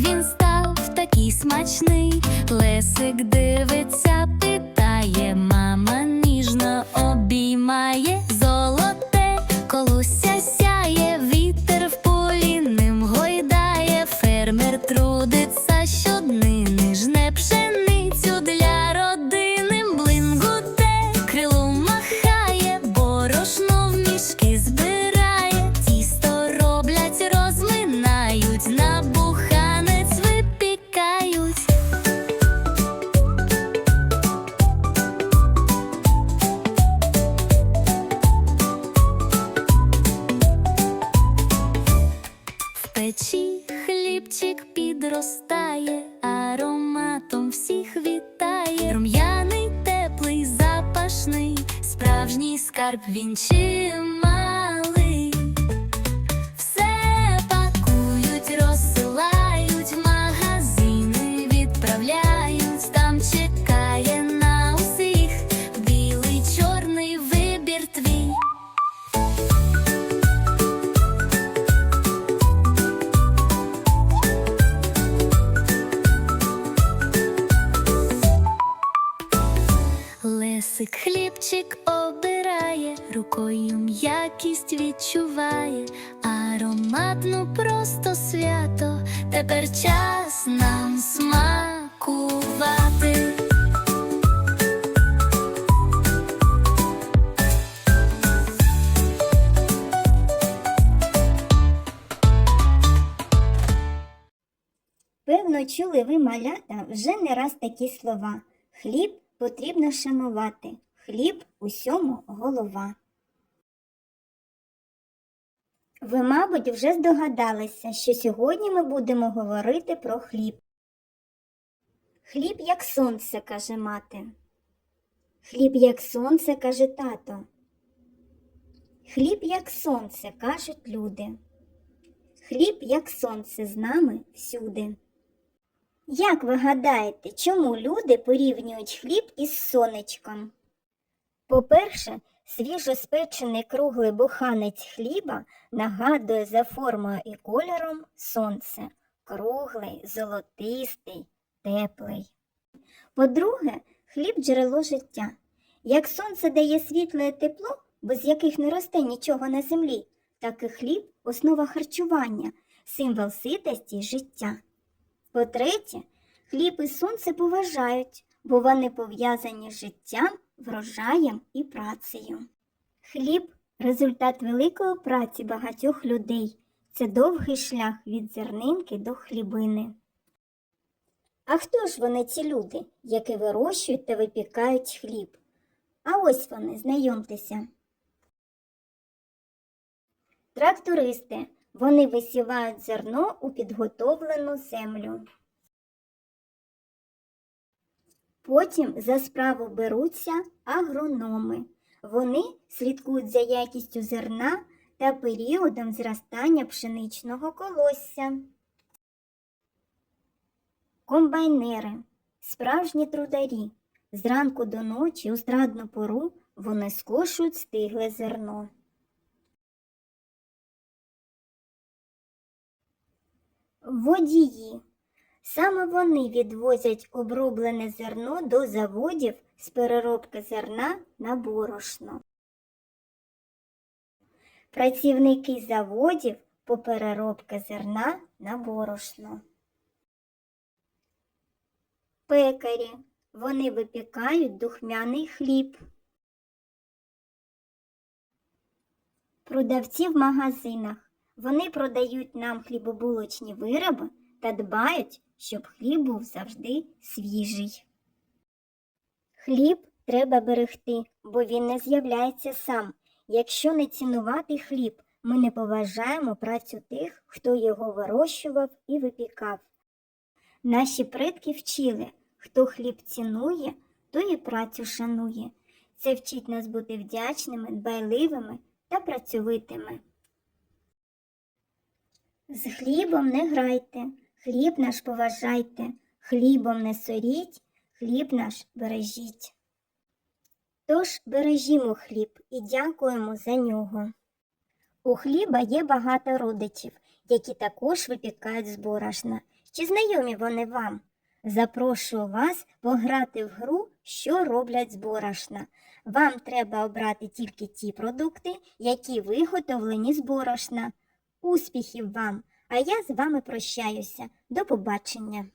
він став такий смачний. Лесик дивиться, питає, мама ніжно обіймає запашний, справжній скарб він чималий. Лесик хлібчик обирає, рукою м'якість відчуває, ароматну просто свято. Тепер час нам смакувати. Певно, чули ви малята вже не раз такі слова. Хліб потрібно шанувати, хліб усьому голова. Ви, мабуть, вже здогадалися, що сьогодні ми будемо говорити про хліб. Хліб як сонце, каже мати. Хліб як сонце, каже тато. Хліб як сонце, кажуть люди. Хліб як сонце з нами всюди. Як ви гадаєте, чому люди порівнюють хліб із сонечком? По-перше, свіжоспечений круглий буханець хліба нагадує за формою і кольором сонце, круглий, золотистий, теплий. По-друге, хліб джерело життя. Як сонце дає світло і тепло, без яких не росте нічого на землі, так і хліб основа харчування, символ ситості й життя. По-третє, хліб і сонце поважають, бо вони пов'язані з життям, врожаєм і працею. Хліб результат великої праці багатьох людей. Це довгий шлях від зернинки до хлібини. А хто ж вони ці люди, які вирощують та випікають хліб? А ось вони, знайомтеся. Трактористи. Вони висівають зерно у підготовлену землю. Потім за справу беруться агрономи. Вони слідкують за якістю зерна та періодом зростання пшеничного колосся. Комбайнери справжні трударі. Зранку до ночі у страдну пору вони скошують стигле зерно. Водії. Саме вони відвозять оброблене зерно до заводів з переробки зерна на борошно. Працівники заводів по переробки зерна на борошно. Пекарі. Вони випікають духмяний хліб. Продавці в магазинах. Вони продають нам хлібобулочні вироби та дбають, щоб хліб був завжди свіжий. Хліб треба берегти, бо він не з'являється сам. Якщо не цінувати хліб, ми не поважаємо працю тих, хто його вирощував і випікав. Наші предки вчили, хто хліб цінує, той і працю шанує. Це вчить нас бути вдячними, дбайливими та працьовитими. З хлібом не грайте, хліб наш поважайте, хлібом не соріть, хліб наш бережіть. Тож бережімо хліб і дякуємо за нього. У хліба є багато родичів, які також випікають з борошна. Чи знайомі вони вам? Запрошую вас пограти в гру, що роблять з борошна. Вам треба обрати тільки ті продукти, які виготовлені з борошна. Успіхів вам! А я з вами прощаюся. До побачення!